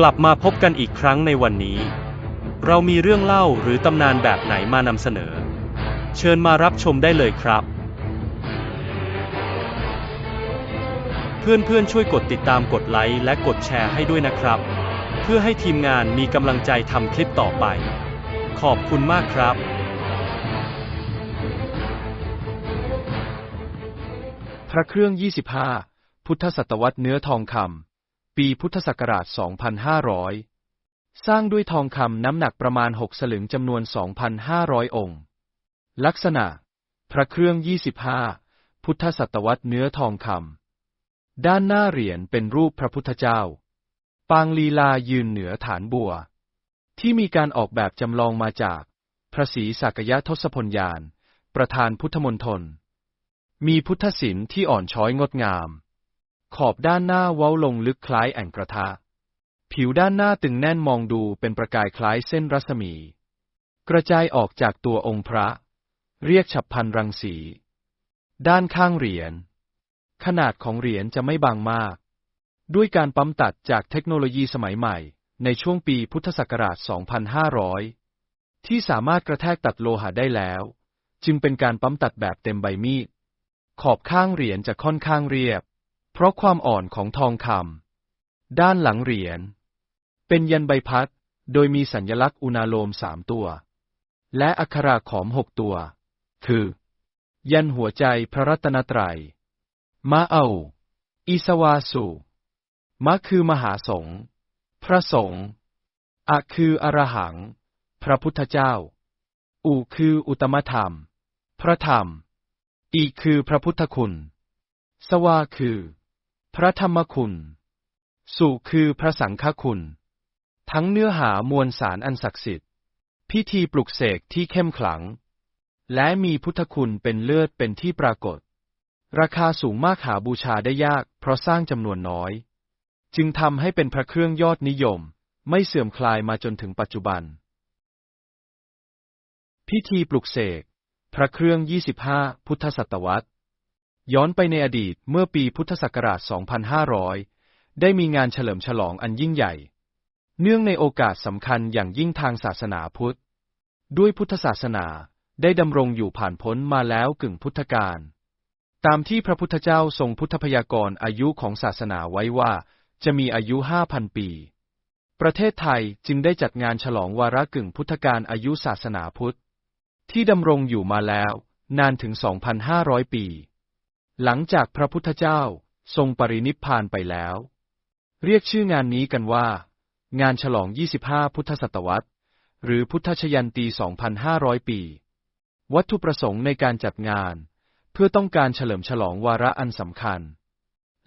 กลับมาพบกันอีกครั้งในวันนี้ เรามีเรื่องเล่าหรือตำนานแบบไหนมานำเสนอ เชิญมารับชมได้เลยครับ เพื่อนๆช่วยกดติดตามกดไลค์และกดแชร์ให้ด้วยนะครับ เพื่อให้ทีมงานมีกำลังใจทำคลิปต่อไป ขอบคุณมากครับพระเครื่อง 25 พุทธศตวรรษเนื้อทองคำ ปีพุทธศักราช 2500 สร้างด้วยทองคำน้ำหนักประมาณ 6 สลึงจำนวน 2,500 องค์ ลักษณะ พระเครื่อง 25 พุทธศตวรรษเนื้อทองคำ ด้านหน้าเหรียญเป็นรูปพระพุทธเจ้า ปางลีลายืนเหนือฐานบัว ที่มีการออกแบบจำลองมาจาก พระศรีสักยะทศพลยาน ประธานพุทธมณฑลมีพุทธศิลป์ที่อ่อนช้อยงดงาม ขอบด้านหน้าเว้าลงลึกคล้ายแอ่งกระทะ ผิวด้านหน้าตึงแน่นมองดูเป็นประกายคล้ายเส้นรัศมี กระจายออกจากตัวองค์พระ เรียกฉับพันรังสี ด้านข้างเหรียญ ขนาดของเหรียญจะไม่บางมาก ด้วยการปั๊มตัดจากเทคโนโลยีสมัยใหม่ ในช่วงปีพุทธศักราช 2500 ที่สามารถกระแทกตัดโลหะได้แล้ว จึงเป็นการปั๊มตัดแบบเต็มใบมีด ขอบข้างเหรียญจะค่อนข้างเรียบ เพราะความอ่อนของทองคำด้านหลังเหรียญ เป็นยันใบพัด โดยมีสัญลักษณ์อุณาโลมสามตัว และอักขระขอมหกตัว คือ ยันหัวใจพระรัตนตรัยมะเอาอิสวาสุมะคือมหาสงฆ์พระสงฆ์อะคืออรหัง พระพุทธเจ้า อุคืออุตมธรรม พระธรรม อีคือพระพุทธคุณ สวาคือ พระธรรมคุณ สุคือพระสังฆคุณ ทั้งเนื้อหามวลสารอันศักดิ์สิทธิ์ พิธีปลุกเสกที่เข้มขลัง และมีพุทธคุณเป็นเลือดเป็นที่ปรากฏ ราคาสูงมากหาบูชาได้ยากเพราะสร้างจำนวนน้อย จึงทำให้เป็นพระเครื่องยอดนิยม ไม่เสื่อมคลายมาจนถึงปัจจุบัน พิธีปลุกเสก พระเครื่อง 25 พุทธศตวรรษ ย้อนไปในอดีตเมื่อปีพุทธศักราช 2500 ได้มีงานเฉลิมฉลองอันยิ่งใหญ่ เนื่องในโอกาสสำคัญอย่างยิ่งทางศาสนาพุทธ ด้วยพุทธศาสนาได้ดำรงอยู่ผ่านพ้นมาแล้วกึ่งพุทธกาล ตามที่พระพุทธเจ้าทรงพุทธพยากรอายุของศาสนาไว้ว่าจะมีอายุ 5,000 ปี ประเทศไทยจึงได้จัดงานฉลองวาระกึ่งพุทธกาลอายุศาสนาพุทธ ที่ดำรงอยู่มาแล้ว นานถึง 2,500 ปี หลังจากพระพุทธเจ้าทรงปรินิพพานไปแล้ว เรียกชื่องานนี้กันว่า งานฉลอง 25 พุทธศตวรรษ หรือพุทธชยันตี 2,500 ปี วัตถุประสงค์ในการจัดงาน เพื่อต้องการเฉลิมฉลองวาระอันสำคัญ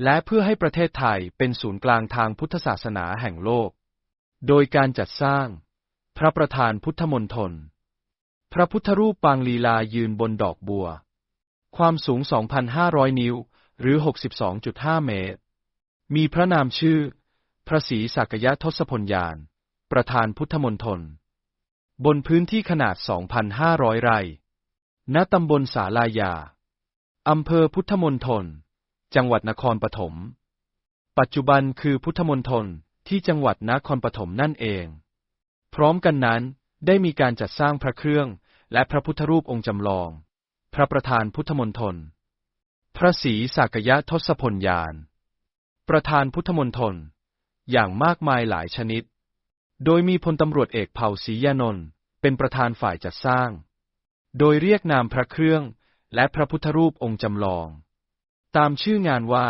และเพื่อให้ประเทศไทยเป็นศูนย์กลางทางพุทธศาสนาแห่งโลก โดยการจัดสร้าง พระประธานพุทธมณฑลพระพุทธรูปปางลีลายืนบนดอกบัว ความสูง 2,500 นิ้ว หรือ 62.5 เมตร มีพระนามชื่อ พระศรีสักยะทศพลยาน ประธานพุทธมณฑลบนพื้นที่ขนาด 2,500 ไร่ ณ ตำบลสาลายา อำเภอพุทธมณฑลจังหวัดนครปฐม ปัจจุบันคือพุทธมณฑลที่จังหวัดนครปฐมนั่นเอง พร้อมกันนั้นได้มีการจัดสร้างพระเครื่องและพระพุทธรูปองค์จำลอง ระประธานพุทธมณฑล พระศรีสักยะทศพลยาน ประธานพุทธมณฑล อย่างมากมายหลายชนิด โดยมีพลตำรวจเอกเผ่าศรียานนท์เป็นประธานฝ่ายจัดสร้าง โดยเรียกนามพระเครื่องและพระพุทธรูปองค์จำลอง ตามชื่องานว่า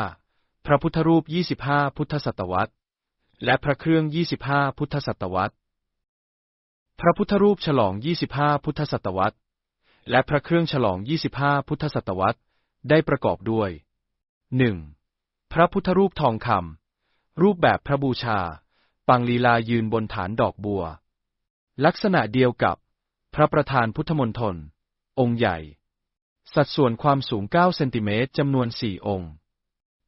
พระพุทธรูป 25 พุทธศตวรรษ และพระเครื่อง 25 พุทธศตวรรษ พระพุทธรูปฉลอง 25 พุทธศตวรรษ และพระเครื่องฉลอง 25 พุทธศตวรรษ ได้ประกอบด้วย 1. พระพุทธรูปทองคำ รูปแบบพระบูชาปางลีลายืนบนฐานดอกบัว ลักษณะเดียวกับ พระประธานพุทธมณฑลองค์ใหญ่ สัดส่วนความสูง 9 เซนติเมตรจำนวน 4 องค์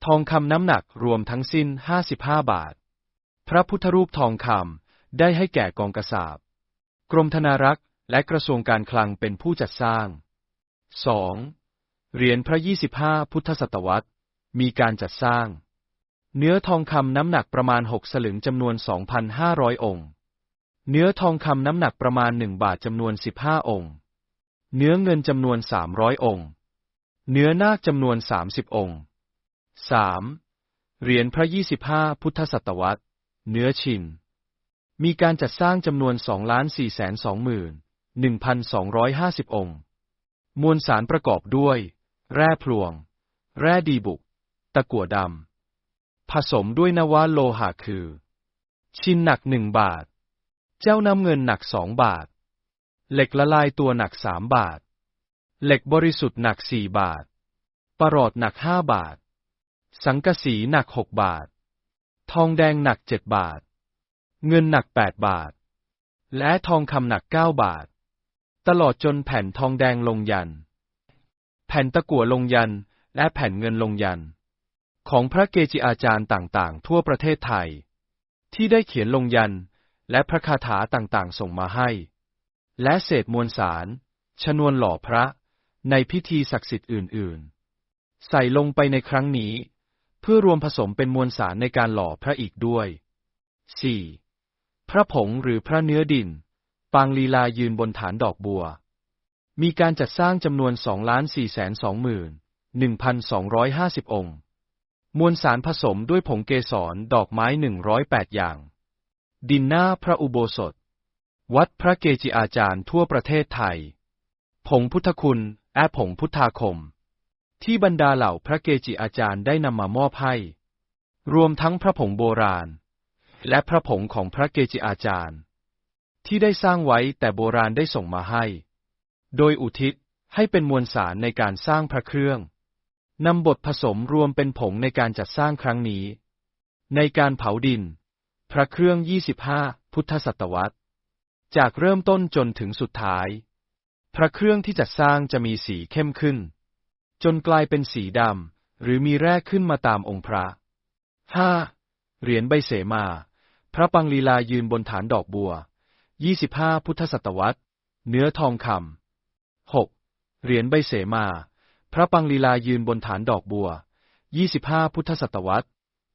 ทองคำน้ำหนักรวมทั้งสิ้น 55 บาท พระพุทธรูปทองคำได้ให้แก่กองกษาบกรมธนารักษ์ และกระทรวงการคลังเป็นผู้จัดสร้าง 2. เหรียญพระ 25 พุทธศตวรรษ มีการจัดสร้าง เนื้อทองคำน้ำหนักประมาณ 6 สลึงจำนวน 2,500 องค์ เนื้อทองคำน้ำหนักประมาณ 1 บาทจำนวน 15 องค์ เนื้อเงินจำนวน 300 องค์ เนื้อนาคจำนวน 30 องค์ 3. เหรียญพระ 25 พุทธศตวรรษ เนื้อชิน มีการจัดสร้างจำนวน 1,250 องค์ มวลสารประกอบด้วย แร่พลวง แร่ดีบุก ตะกั่วดำ ผสมด้วยนวะโลหะคือ ชินหนักหนึ่งบาท เจ้าน้ำเงินหนักสองบาท เหล็กละลายตัวหนักสามบาท เหล็กบริสุทธิ์หนักสี่บาท ประหลอดหนักห้าบาท สังกะสีหนักหกบาท ทองแดงหนักเจ็ดบาท เงินหนักแปดบาท และทองคำหนักเก้าบาท ตลอดจนแผ่นทองแดงลงยัน แผ่นตะกั่วลงยัน และแผ่นเงินลงยัน ของพระเกจิอาจารย์ต่างๆ ทั่วประเทศไทย ที่ได้เขียนลงยัน และพระคาถาต่างๆ ส่งมาให้ และเศษมวลสาร ชนวนหล่อพระ ในพิธีศักดิ์สิทธิ์อื่น ๆ ใส่ลงไปในครั้งนี้ เพื่อรวมผสมเป็นมวลสารในการหล่อพระอีกด้วย 4. พระผงหรือพระเนื้อดิน ปางลีลายืนบนฐานดอกบัว มีการจัดสร้างจำนวน2,420,1,250 องค์ มวลสารผสมด้วยผงเกสรดอกไม้ 108 อย่าง ดินหน้าพระอุโบสถ วัดพระเกจิอาจารย์ทั่วประเทศไทย ผงพุทธคุณ แอผงพุทธาคม ที่บรรดาเหล่าพระเกจิอาจารย์ได้นำมามอบให้ รวมทั้งพระผงโบราณ และพระผงของพระเกจิอาจารย์ ที่ได้สร้างไว้แต่โบราณได้ส่งมาให้ โดยอุทิศให้เป็นมวลสารในการสร้างพระเครื่องนำบทผสมรวมเป็นผงในการจัดสร้างครั้งนี้ ในการเผาดิน พระเครื่อง 25 พุทธศตวรรษ จากเริ่มต้นจนถึงสุดท้าย พระเครื่องที่จัดสร้างจะมีสีเข้มขึ้น จนกลายเป็นสีดำหรือมีแร่ขึ้นมาตามองค์พระ 5. เหรียญใบเสมา พระปังลีลายืนบนฐานดอกบัว 25 พุทธศตวรรษ เนื้อทองคำ 6. เหรียญใบเสมา พระปังลีลายืนบนฐานดอกบัว 25 พุทธศตวรรษ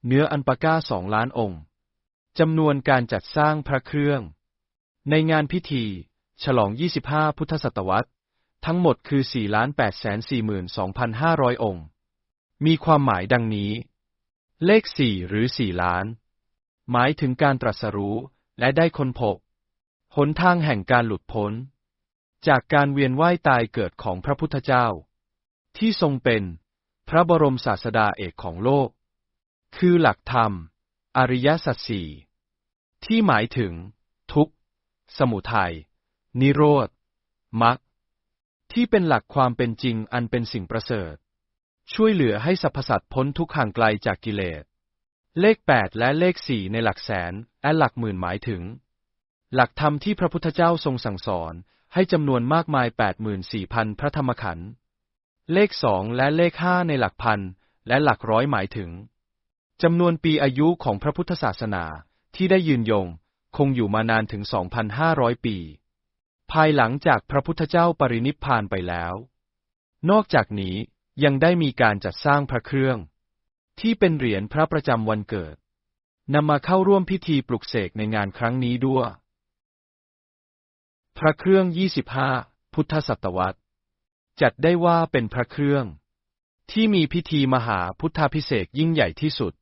เนื้ออันปาก้าสองล้านองค์ จำนวนการจัดสร้างพระเครื่อง ในงานพิธี ฉลอง 25 พุทธศตวรรษ ทั้งหมดคือ 4,842,500 องค์ มีความหมายดังนี้ เลข 4 หรือ 4 ล้าน หมายถึงการตรัสรู้และได้ค้นพบ หนทางแห่งการหลุดพ้น จากการเวียนว่ายตายเกิดของพระพุทธเจ้า ที่ทรงเป็นพระบรมศาสดาเอกของโลก คือหลักธรรม อริยสัจสี่ที่หมายถึง ทุกข์ สมุทัย นิโรธมรรคที่เป็นหลักความเป็นจริงอันเป็นสิ่งประเสริฐ ช่วยเหลือให้สรรพสัตว์พ้นทุกข์ห่างไกลจากกิเลส เลข 8 และเลข 4 ในหลักแสนและหลักหมื่นหมายถึง หลักธรรมที่พระพุทธเจ้าทรงสั่งสอนให้จำนวนมากมาย 84,000 พระธรรมขันธ์เลขสองและเลขห้าในหลักพันและหลักร้อยหมายถึงจำนวนปีอายุของพระพุทธศาสนาที่ได้ยืนยง คงอยู่มานานถึง 2,500 ปี ภายหลังจากพระพุทธเจ้าปรินิพพานไปแล้ว นอกจากนี้ยังได้มีการจัดสร้างพระเครื่อง ที่เป็นเหรียญพระประจำวันเกิดนำมาเข้าร่วมพิธีปลุกเสกในงานครั้งนี้ด้วย พระเครื่อง 25 พุทธศตวรรษ จัดได้ว่าเป็นพระเครื่อง ที่มีพิธีมหาพุทธาพิเศษกยิ่งใหญ่ที่สุด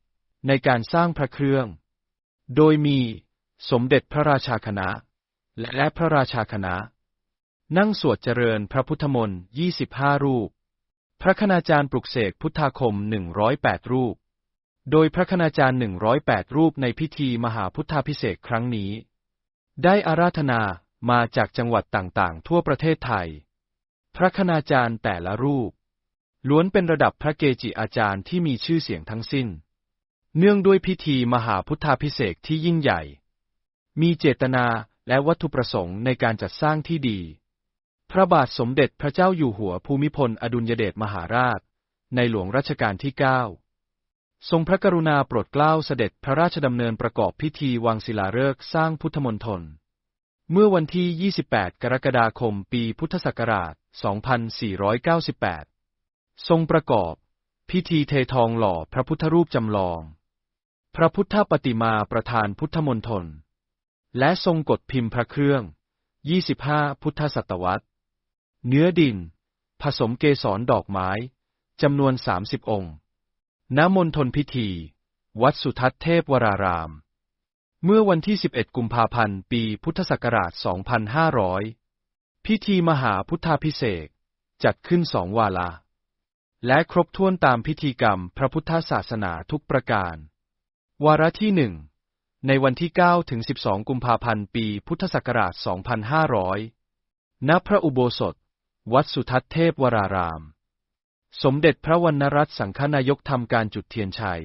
ในการสร้างพระเครื่อง โดยมีสมเด็จพระราชาคณะ และพระราชาคณะ นั่งสวดเจริญพระพุทธมนต์ 25 รูป พระคณาจารย์ปลุกเสกพุทธาคม 108 รูป โดยพระคณาจารย์ 108 รูปในพิธีมหาพุทธาพิเศษกครั้งนี้ ได้อาราธนา มาจากจังหวัดต่างๆ ทั่วประเทศไทย พระคณาจารย์แต่ละรูป ล้วนเป็นระดับพระเกจิอาจารย์ที่มีชื่อเสียงทั้งสิ้น เนื่องด้วยพิธีมหาพุทธาพิเศษที่ยิ่งใหญ่ มีเจตนาและวัตถุประสงค์ในการจัดสร้างที่ดี พระบาทสมเด็จพระเจ้าอยู่หัวภูมิพลอดุลยเดชมหาราช ในหลวงรัชกาลที่ 9 ทรงพระกรุณาโปรดเกล้าเสด็จพระราชดำเนินประกอบพิธีวางศิลาฤกษ์สร้างพุทธมณฑล เมื่อวันที่ 28 กรกฎาคม ปีพุทธศักราช 2498 ทรงประกอบ พิธีเททองหล่อพระพุทธรูปจำลอง พระพุทธปฏิมาประธานพุทธมณฑล และทรงกดพิมพ์พระเครื่อง 25 พุทธศตวรรษ เนื้อดิน ผสมเกสรดอกไม้ จำนวน 30 องค์ ณ มณฑลพิธี วัดสุทัศน์เทพวราราม เมื่อวันที่ 11 กุมภาพันธ์ ปีพุทธศักราช 2500 พิธีมหาพุทธาพิเศษจัดขึ้นสองวาระและครบถ้วนตามพิธีกรรมพระพุทธศาสนาทุกประการ วาระที่หนึ่ง ในวันที่ 9 ถึง 12 กุมภาพันธ์ ปีพุทธศักราช 2500 ณ พระอุโบสถ วัดสุทัศน์เทพวราราม สมเด็จพระวรรณรัตน์สังฆนายกทำการจุดเทียนชัย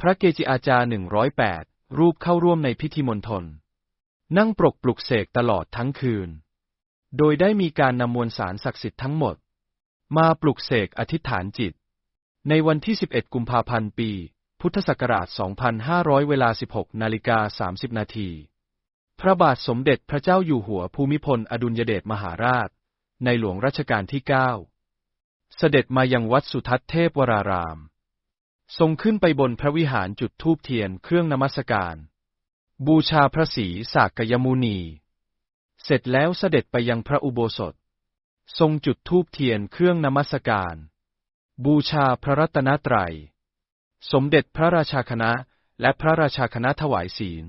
พระเกจิอาจารย์ 108 รูปเข้าร่วมในพิธีมณฑล นั่งปรกปลุกเสกตลอดทั้งคืน โดยได้มีการนำมวลสารศักดิ์สิทธิ์ทั้งหมด มาปลุกเสกอธิษฐานจิต ในวันที่ 11 กุมภาพันธ์ปี พุทธศักราช 2500 เวลา 16 นาฬิกา 30 นาทีพระบาทสมเด็จพระเจ้าอยู่หัวภูมิพลอดุลยเดชมหาราช ในหลวงรัชกาลที่ 9 เสด็จมายังวัดสุทัศน์เทพวราราม ทรงขึ้นไปบนพระวิหารจุดธูปเทียนเครื่องนมัสการ บูชาพระศรีสากยมุนี เสร็จแล้วเสด็จไปยังพระอุโบสถ ทรงจุดธูปเทียนเครื่องนมัสการ บูชาพระรัตนตรัย สมเด็จพระราชาคณะและพระราชาคณะถวายศีล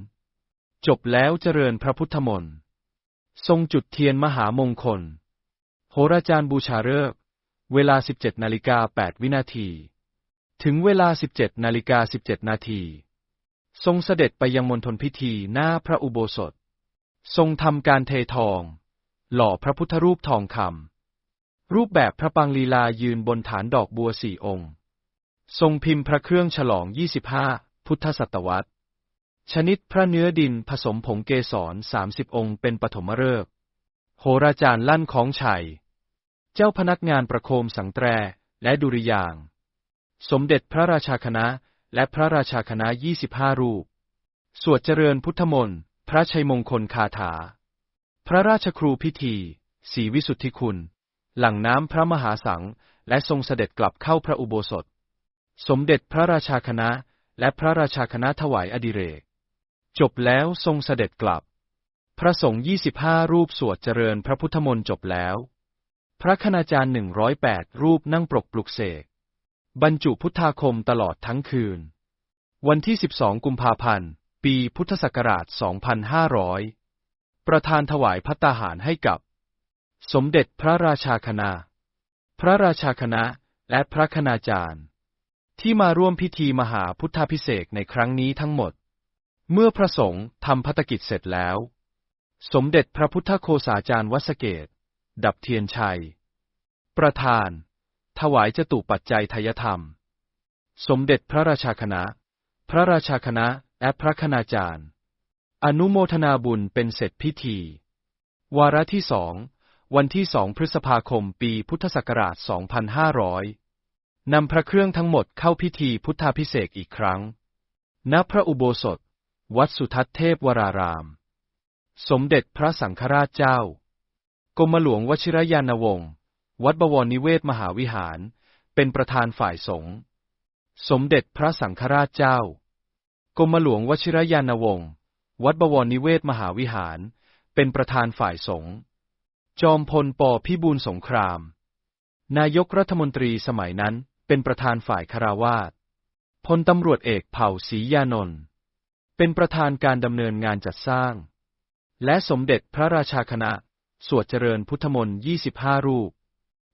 จบแล้วเจริญพระพุทธมนต์ ทรงจุดเทียนมหามงคล โหราจารย์บูชาฤกษ์เวลา 17นาฬิกา8วินาที ถึงเวลา 17นาฬิกา17 นาที ทรงเสด็จไปยังมณฑลพิธีหน้าพระอุโบสถ ทรงทำการเททอง หล่อพระพุทธรูปทองคำรูปแบบพระปังลีลายืนบนฐานดอกบัวสี่องค์ ทรงพิมพ์พระเครื่องฉลอง 25 พุทธศตวรรษ ชนิดพระเนื้อดินผสมผงเกสร 30 องค์เป็นปฐมฤกษ์โหราจารย์ลั่นของชัย เจ้าพนักงานประโคมสังแตรและดุริยาง สมเด็จพระราชาคณะ และพระราชาคณะ 25 รูป สวดเจริญพุทธมนต์ พระชัยมงคลคาถา พระราชครูพิธีศรีวิสุทธิคุณ หลังน้ำพระมหาสังฆ์และทรงเสด็จกลับเข้าพระอุโบสถ สมเด็จพระราชาคณะ และพระราชาคณะถวายอดิเรก จบแล้วทรงเสด็จกลับ พระสงฆ์ 25 รูปสวดเจริญพระพุทธมนต์จบแล้ว พระคณาจารย์ 108 รูปนั่งปรกปลุกเสก บรรจุพุทธาคมตลอดทั้งคืน วันที่ 12 กุมภาพันธ์ ปีพุทธศักราช 2500 ประธานถวายพัตตาหารให้กับ สมเด็จพระราชาคณะ พระราชาคณะและพระคณาจารย์ ที่มาร่วมพิธีมหาพุทธาพิเศษกในครั้งนี้ทั้งหมด เมื่อพระสงฆ์ทำพัตกิจเสร็จแล้ว สมเด็จพระพุทธโคสาจารย์วัสเกต ดับเทียนชัย ประธาน ถวายจตุปัจจัยทยธรรม สมเด็จพระราชาคณะ พระราชาคณะและพระคณาจารย์ อนุโมทนาบุญเป็นเสร็จพิธี วาระที่สองวันที่สองพฤษภาคมปีพุทธศักราช 2500 นำพระเครื่องทั้งหมดเข้าพิธีพุทธาพิเศษกอีกครั้ง ณ พระอุโบสถ วัดสุทัศน์เทพวราราม สมเด็จพระสังฆราชเจ้า กรมหลวงวชิรยานวงศ์ วัดบวรนิเวศมหาวิหาร เป็นประธานฝ่ายสงฆ์สมเด็จพระสังฆราชเจ้ากรมหลวงวชิรยานวงศ์วัดบวรนิเวศมหาวิหาร เป็นประธานฝ่ายสงฆ์จอมพลปพิบูลสงคราม นายกรัฐมนตรีสมัยนั้นเป็นประธานฝ่ายคาราวาสพลตำรวจเอกเผ่าศรียานนท์เป็นประธานการดำเนินงานจัดสร้าง และสมเด็จพระราชาคณะ สวดเจริญพุทธมนต์ 25 รูป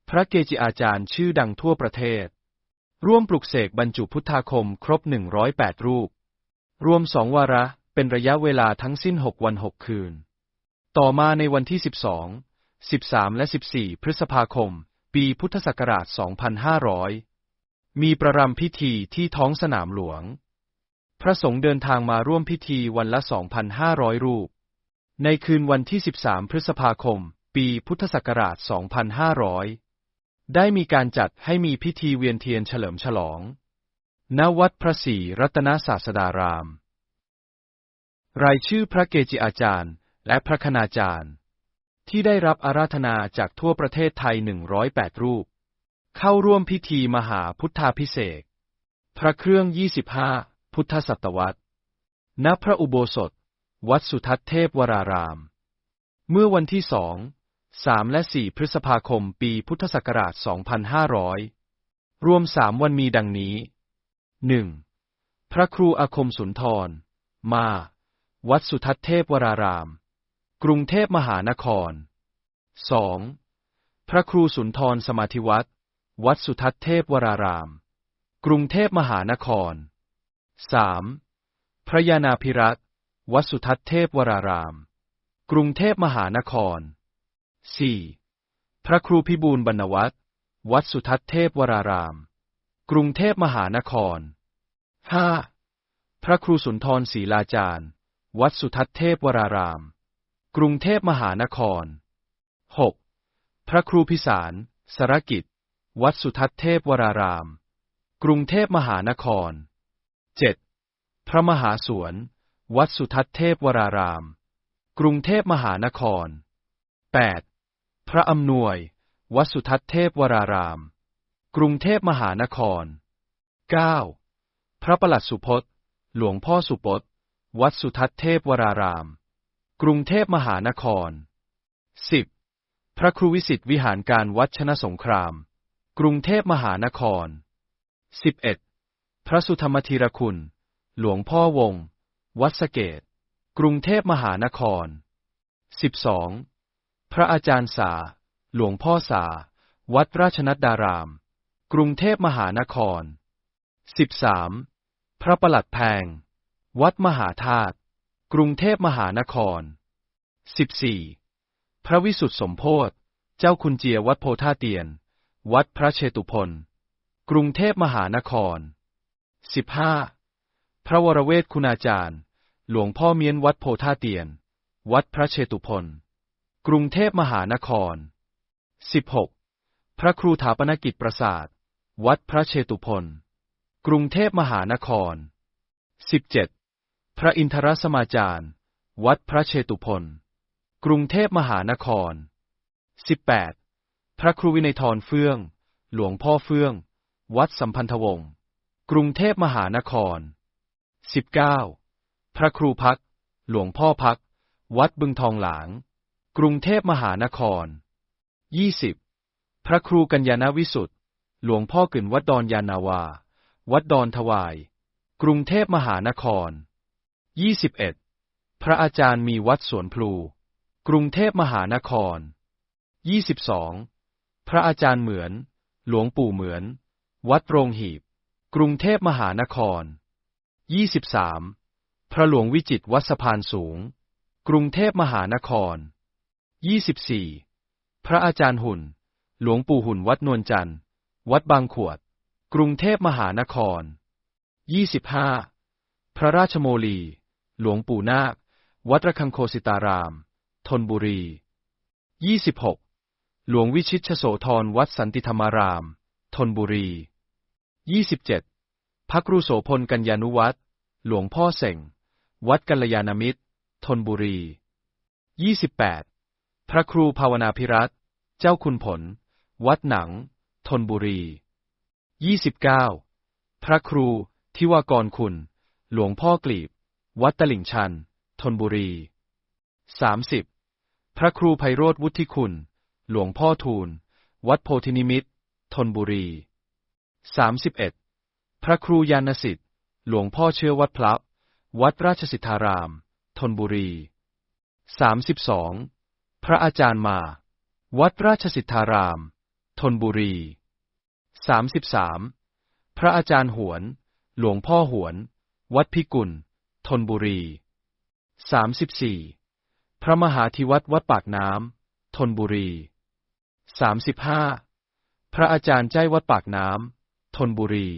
พระเกจิอาจารย์ชื่อดังทั่วประเทศ ร่วมปลุกเสกบรรจุพุทธาคมครบ 108 รูป รวมสองวาระเป็นระยะเวลาทั้งสิ้น 6 วัน 6 คืน ต่อมาในวันที่ 12 13 และ 14 พฤษภาคม ปีพุทธศักราช 2500 มีประรำพิธีที่ท้องสนามหลวง พระสงฆ์เดินทางมาร่วมพิธีวันละ 2,500 รูป ในคืนวันที่ 13 พฤษภาคม ปีพุทธศักราช 2500 ได้มีการจัดให้มีพิธีเวียนเทียนเฉลิมฉลอง ณ วัดพระศรีรัตนศาสดาราม รายชื่อพระเกจิอาจารย์ และพระคณาจารย์ ที่ได้รับอาราธนาจากทั่วประเทศไทย 108 รูป เข้าร่วมพิธีมหาพุทธาพิเศษพระเครื่อง 25 พุทธศตวรรษ ณ พระอุโบสถ วัดสุทัศน์เทพวราราม เมื่อวันที่สอง สามและสี่พฤษภาคม ปีพุทธศักราช 2500 รวมสามวันมีดังนี้หนึ่งพระครูอาคมสุนทร มา วัดสุทัศเทพวราราม กรุงเทพมหานครสองพระครูสุนทรสมาธิวัตรวัดสุทัศเทพวราราม กรุงเทพมหานครสามพระยานาภิรัตน์วัดสุทัศเทพวราราม กรุงเทพมหานคร สี่พระครูพิบูลบรรณวัฒน์วัดสุทัศน์เทพวราราม กรุงเทพมหานครห้าพระครูสุนทรศรีลาจารย์ วัดสุทัศน์เทพวราราม กรุงเทพมหานครหกพระครูพิสารสรกิจ วัดสุทัศน์เทพวราราม กรุงเทพมหานครเจ็ดพระมหาสวน วัดสุทัศน์เทพวราราม กรุงเทพมหานครแปด พระอำนวย วัดสุทัศเทพวราราม กรุงเทพมหานครเก้าพระประหลัดสุพจน์ หลวงพ่อสุพจน์ วัดสุทัศเทพวราราม กรุงเทพมหานครสิบพระครูวิสิทธิวิหารการวัดชนะสงคราม กรุงเทพมหานครสิบเอ็ดพระสุธรรมธีรคุณ หลวงพ่อวง วัดสะเกต กรุงเทพมหานครสิบสอง พระอาจารย์สา หลวงพ่อสา วัดราชนัดดาราม กรุงเทพมหานครสิบสามพระประหลัดแพง วัดมหาธาตุ กรุงเทพมหานครสิบสี่พระวิสุทธิสมโพธเจ้าคุณเจียวัดโพธาเตียน วัดพระเชตุพนกรุงเทพมหานครสิบห้าพระวรเวทคุณาจารย์ หลวงพ่อเมียนวัดโพธาเตียน วัดพระเชตุพน กรุงเทพมหานครสิบหกพระครูถาปนกิจประสาท วัดพระเชตุพนกรุงเทพมหานครสิบเจ็ดพระอินทรสมาจารย์ วัดพระเชตุพนกรุงเทพมหานครสิบแปดพระครูวินัยทรเฟื่อง หลวงพ่อเฟื่อง วัดสัมพันธวงศ์ กรุงเทพมหานครสิบเก้าพระครูพัก หลวงพ่อพัก วัดบึงทองหลาง กรุงเทพมหานครยี่สิบพระครูกัญญาณวิสุทธ์หลวงพ่อกึ่นวัดดอนยานาวา วัดดอนถวาย กรุงเทพมหานครยี่สิบเอ็ดพระอาจารย์มีวัดสวนพลู กรุงเทพมหานครยี่สิบสองพระอาจารย์เหมือน หลวงปู่เหมือน วัดโรงหีบ กรุงเทพมหานครยี่สิบสามพระหลวงวิจิตวัดสะพานสูง กรุงเทพมหานคร ยี่สิบสี่พระอาจารย์หุ่น หลวงปู่หุ่นวัดนวลจันทร์ วัดบางขวด กรุงเทพมหานครยี่สิบห้าพระราชโมลี หลวงปู่นาค วัดระฆังโคสิตาราม ธนบุรียี่สิบหกหลวงวิชิตชโสธรวัดสันติธรรมาราม ธนบุรียี่สิบเจ็ดพระครูโสพลกัญญานุวัตรหลวงพ่อเส่ง วัดกัลยาณมิตร ธนบุรียี่สิบแปด พระครูภาวนาพิรัตเจ้าคุณผล วัดหนังธนบุรียี่สิบเก้าพระครูทิวากรคุณ หลวงพ่อกลีบ วัดตลิ่งชันธนบุรีสามสิบพระครูไพโรธวุฒิคุณ หลวงพ่อทูล วัดโพธินิมิตธนบุรีสามสิบเอ็ดพระครูยานสิทธิ์ หลวงพ่อเชื่อวัดพระวัดราชสิทธารามธนบุรีสามสิบสอง พระอาจารย์มา วัดราชสิทธาราม ธนบุรีสามสิบสามพระอาจารย์หวน หลวงพ่อหวน วัดพิกุล ธนบุรีสามสิบสี่พระมหาธิวัตรวัดปากน้ำ ธนบุรีสามสิบห้าพระอาจารย์ใจวัดปากน้ำ ธนบุรี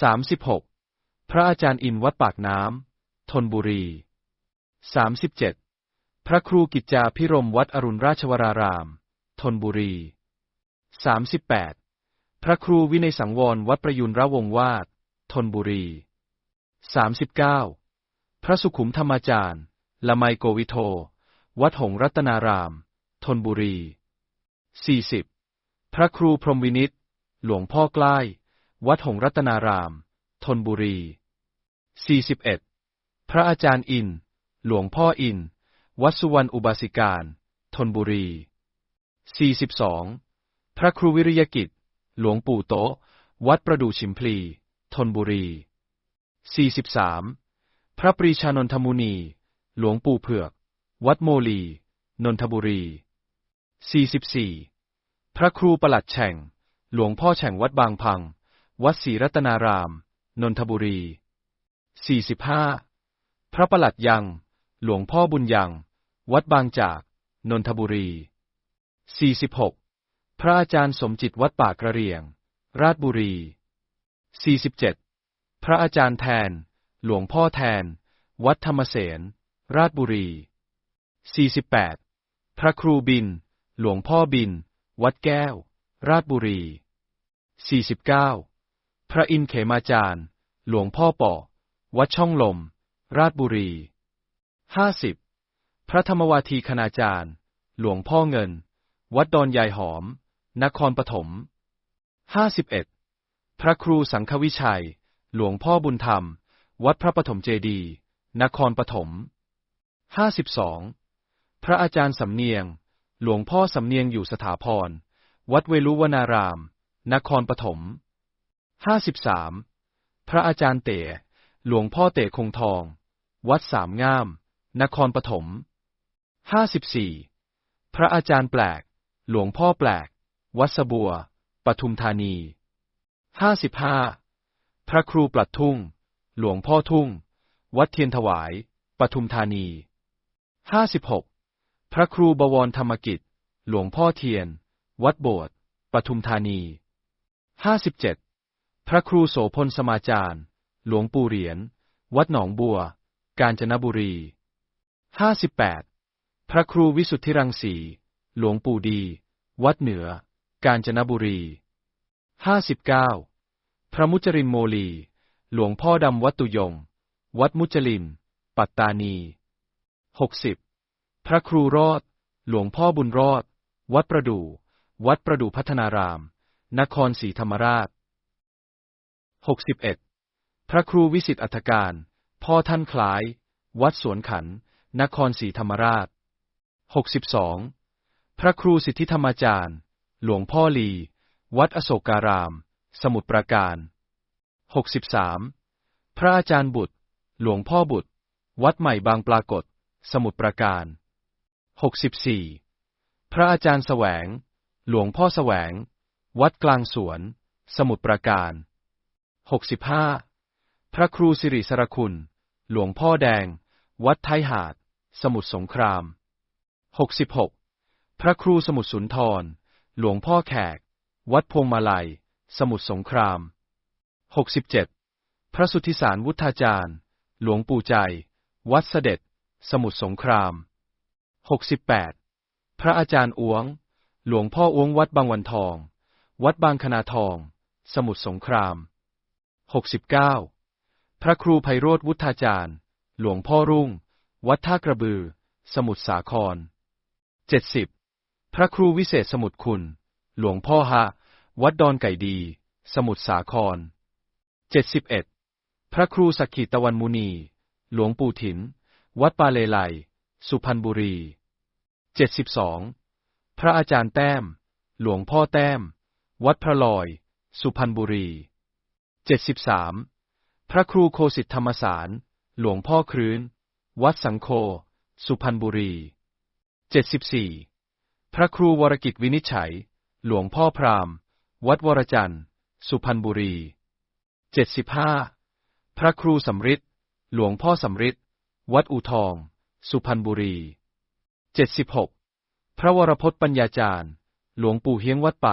สามสิบหกพระอาจารย์อินวัดปากน้ำ ธนบุรีสามสิบเจ็ด พระครูกิจจาพิรมวัดอรุณราชวราราม ธนบุรีสามสิบแปดพระครูวินัยสังวรวัดประยุนระวงวาดธนบุรีสามสิบเก้าพระสุขุมธรรมจารย์ ละไมโกวิโท วัดหงรัตนาราม ธนบุรีสี่สิบพระครูพรหมวินิตหลวงพ่อใกล้ วัดหงรัตนาราม ธนบุรี 41 พระอาจารย์อิน หลวงพ่ออิน วัดสุวรรณอุบาสิการธนบุรี 42 พระครูวิริยกิจ หลวงปู่โตะวัดประดู่ชิมพลีธนบุรี 43 พระปรีชานนทมุนี หลวงปู่เผือก วัดโมลี นนทบุรี 44 พระครูประหลัดแฉ่ง หลวงพ่อแฉ่งวัดบางพัง วัดศรีรัตนาราม นนทบุรี 45 พระประหลัดยัง หลวงพ่อบุญยัง วัดบางจาก นนทบุรี 46 พระอาจารย์สมจิตวัดป่ากระเรียง ราชบุรี 47 พระอาจารย์แทน หลวงพ่อแทน วัดธรรมเสน ราชบุรี 48 พระครูบิน หลวงพ่อบิน วัดแก้ว ราชบุรี 49 พระอินเขมาจารย์ หลวงพ่อปอวัดช่องลม ราชบุรี 50พระธรรมวาทีคณาจารย์ หลวงพ่อเงิน วัดดอนยายหอม นครปฐม51พระครูสังฆวิชัย หลวงพ่อบุญธรรม วัดพระปฐมเจดี นครปฐม52พระอาจารย์สำเนียง หลวงพ่อสำเนียงอยู่สถาพร วัดเวลุวนาราม นครปฐม53พระอาจารย์เต๋หลวงพ่อเต๋คงทอง วัดสามงาม นครปฐม 54 พระอาจารย์แปลก หลวงพ่อแปลก วัดสบัว ปทุมธานี 55 พระครูปลัดทุ่ง หลวงพ่อทุ่ง วัดเทียนถวาย ปทุมธานี 56 พระครูบวรธรรมกิจ หลวงพ่อเทียน วัดโบสถ์ปทุมธานี 57 พระครูโสพลสมาจารย์ หลวงปู่เหรียญ วัดหนองบัว กาญจนบุรี 58พระครูวิสุทธิรังสี หลวงปู่ดี วัดเหนือ กาญจนบุรี59พระมุจรินโมลี หลวงพ่อดำวัดตุยงวัดมุจลินปัตตานี60พระครูรอด หลวงพ่อบุญรอด วัดประดู่วัดประดู่พัฒนาราม นครศรีธรรมราช61พระครูวิสิทธิอัฐการ พ่อท่านคล้าย วัดสวนขัน นครศรีธรรมราช 62 พระครูสิทธิธรรมจารย์ หลวงพ่อลี วัดอโศการาม สมุทรปราการ 63 พระอาจารย์บุตร หลวงพ่อบุตร วัดใหม่บางปรากฏ สมุทรปราการ 64 พระอาจารย์แสวง หลวงพ่อแสวง วัดกลางสวน สมุทรปราการ 65 พระครูสิริสรคุณ หลวงพ่อแดง วัดไทยหาด สมุทรสงคราม 66 พระครูสมุทรสุนทร หลวงพ่อแขก วัดพวงมาลัย สมุทรสงคราม 67 พระสุทธิสารวุฒาจารย์ หลวงปู่ใจ วัดเสด็จ สมุทรสงคราม 68 พระอาจารย์อ้วง หลวงพ่ออ้วงวัดบางวันทอง วัดบางคณาทอง สมุทรสงคราม 69 พระครูไพโรธวุฒาจารย์ หลวงพ่อรุ่ง วัดท่ากระบือ สมุทรสาคร 70 พระครูวิเศษสมุทรคุณ หลวงพ่อฮะ วัดดอนไก่ดี สมุทรสาคร 71 พระครูสักขิตวันมุนี หลวงปู่ถิน วัดปาเลไล สุพรรณบุรี 72 พระอาจารย์แต้ม หลวงพ่อแต้ม วัดพระลอย สุพรรณบุรี 73 พระครูโคสิทธธรรมสาร หลวงพ่อครื้น วัดสังโค สุพรรณบุรี 74 พระครูวรกิจวินิจฉัย หลวงพ่อพรามวัดวรจันทร์ สุพรรณบุรี 75 พระครูสำริดหลวงพ่อสำริดวัดอูทอง สุพรรณบุรี 76 พระวรพจน์ปัญญาจารย์ หลวงปู่เฮียงวัดป่า